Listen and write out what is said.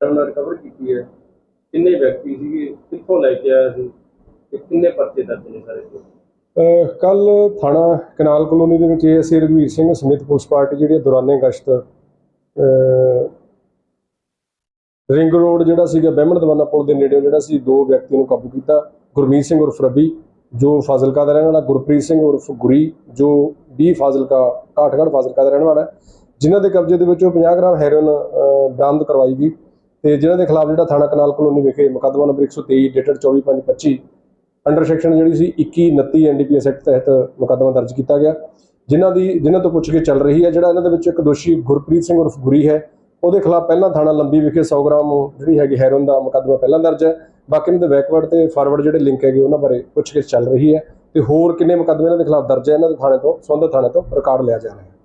ਉਹਨਾਂ ਰਿਕਵਰ ਕੀਤੀ ਹੈ। ਕਿੰਨੇ ਵਿਅਕਤੀ ਸੀਗੇ? ਕਿੱਥੋਂ ਲੈ ਕੇ ਆਇਆ ਸੀ? ਤੇ ਕਿੰਨੇ ਪਰਚੇ ਦਰਜ ਨੇ ਸਾਰੇ ਤੇ ਕੱਲ ਥਾਣਾ ਕਨਾਲ ਕਲੋਨੀ ਦੇ ਵਿੱਚ ਏਐਸਏ ਰਘਵੀਰ ਸਿੰਘ ਸਮਿਤ ਪੁਲਿਸ ਪਾਰਟੀ ਜਿਹੜੀ ਹੈ ਦੌਰਾਨੇ ਗਸ਼ਤ ਰਿੰਗ ਰੋਡ ਜਿਹੜਾ ਸੀਗਾ, ਬਹਿਮਣ ਦਵਾਨਾ ਪੁਲ ਦੇ ਨੇੜੇ ਜਿਹੜਾ ਸੀ, ਦੋ ਵਿਅਕਤੀ ਨੂੰ ਕਾਬੂ ਕੀਤਾ। ਗੁਰਮੀਤ ਸਿੰਘ ਉਰਫ ਰਬੀ ਜੋ ਫਾਜ਼ਿਲਕਾ ਦਾ ਰਹਿਣ ਵਾਲਾ, ਗੁਰਪ੍ਰੀਤ ਸਿੰਘ ਉਰਫ ਗੁਰੀ, ਜੋ ਬੀ ਫਾਜ਼ਿਲਕਾ ਕਾਠਗੜ੍ਹ ਫਾਜ਼ਿਲਕਾ ਦਾ ਰਹਿਣ ਵਾਲਾ ਜਿਨ੍ਹਾਂ ਦੇ ਕਬਜ਼ੇ ਦੇ ਵਿੱਚੋਂ 50 ਗ੍ਰਾਮ ਹੈਰੋਇਨ ਬਰਾਮਦ ਕਰਵਾਈ ਗਈ। ਤੇ ਜਿਨ੍ਹਾਂ ਦੇ ਖਿਲਾਫ ਜਿਹੜਾ ਥਾਣਾ ਕਨਾਲ ਕਲੋਨੀ ਵਿਖੇ ਮੁਕੱਦਮਾ ਨੰਬਰ 123 ਡੇਟਡ 24/5/25 ਅੰਡਰ ਸੈਕਸ਼ਨ ਜਿਹੜੀ ਸੀ 21 29 ਐਨਡੀਪੀਐਸ ਐਕਟ ਤਹਿਤ ਮੁਕੱਦਮਾ ਦਰਜ ਕੀਤਾ ਗਿਆ। ਜਿਨ੍ਹਾਂ ਦੀ, ਜਿਨ੍ਹਾਂ ਤੋਂ ਪੁੱਛਗਿੱਛ ਚੱਲ ਰਹੀ ਹੈ, ਜਿਹੜਾ ਇਹਨਾਂ ਦੇ ਵਿੱਚ ਇੱਕ ਦੋਸ਼ੀ ਗੁਰਪ੍ਰੀਤ ਸਿੰਘ ਉਰਫ ਗੁਰੀ ਹੈ, ਉਹਦੇ ਖਿਲਾਫ ਪਹਿਲਾਂ ਥਾਣਾ ਲੰਬੀ ਵਿਖੇ 100 ਗ੍ਰਾਮ ਜਿਹੜੀ ਹੈਗੀ ਹੈਰੋਨ ਦਾ ਮੁਕੱਦਮਾ ਪਹਿਲਾਂ ਦਰਜ ਹੈ। ਬਾਕੀ ਇਹਨਾਂ ਦੇ ਬੈਕਵਰਡ ਤੇ ਫਾਰਵਰਡ ਜਿਹੜੇ ਲਿੰਕ ਹੈਗੇ, ਉਹਨਾਂ ਬਾਰੇ ਪੁੱਛਗਿੱਛ ਚੱਲ ਰਹੀ ਹੈ ਤੇ ਹੋਰ ਕਿੰਨੇ ਮੁਕੱਦਮੇ ਇਹਨਾਂ ਦੇ ਖਿਲਾਫ ਦਰਜ ਹੈ, ਇਹਨਾਂ ਦੇ ਥਾਣੇ ਤੋਂ, ਸੰਬੰਧਿਤ ਥਾਣੇ ਤੋਂ ਰਿਕਾਰਡ ਲਿਆ ਜਾ ਰਿਹਾ ਹੈ।